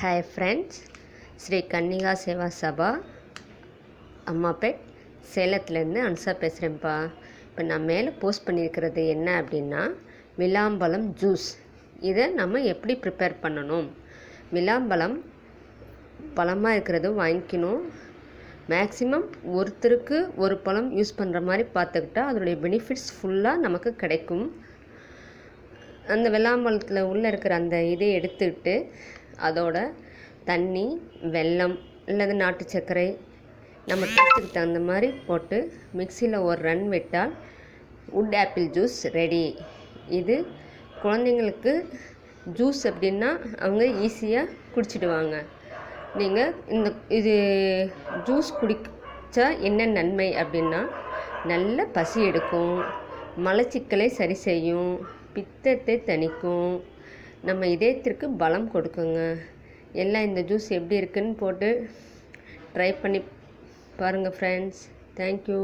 Hi friends Sri Kannika Seva Sabha. அம்மாப்பேட் சேலத்துலேருந்து அன்சா பேசுகிறேன்ப்பா. இப்போ நான் மேலே போஸ்ட் பண்ணியிருக்கிறது என்ன அப்படின்னா விளாம்பழம் ஜூஸ். இதை நம்ம எப்படி ப்ரிப்பேர் பண்ணணும்? விளாம்பழம் பழமாக இருக்கிறது வாங்கிக்கணும். மேக்ஸிமம் ஒருத்தருக்கு ஒரு பழம் யூஸ் பண்ணுற மாதிரி பார்த்துக்கிட்டா அதனுடைய பெனிஃபிட்ஸ் ஃபுல்லாக நமக்கு கிடைக்கும். அந்த வெள்ளாம்பழத்தில் உள்ளே இருக்கிற அந்த இதை எடுத்துக்கிட்டு அதோட தண்ணி வெல்லம் அல்லது நாட்டு சர்க்கரை நம்ம டேஸ்ட்டுக்கு தகுந்த மாதிரி போட்டு மிக்சியில் ஒரு ரன் விட்டால் உட் ஆப்பிள் ஜூஸ் ரெடி இது குழந்தைங்களுக்கு ஜூஸ் அப்படின்னா அவங்க ஈஸியாக குடிச்சிடுவாங்க. நீங்கள் இந்த இது ஜூஸ் குடித்தா என்ன நன்மை அப்படின்னா நல்ல பசி எடுக்கும் மலச்சிக்கலை சரி செய்யும் பித்தத்தை தணிக்கும். நம்ம இதயத்திற்கு பலம் கொடுக்குங்க. எல்லாம் இந்த ஜூஸ் எப்படி இருக்குன்னு போட்டு ட்ரை பண்ணி பாருங்கள் ஃப்ரெண்ட்ஸ் தேங்க்யூ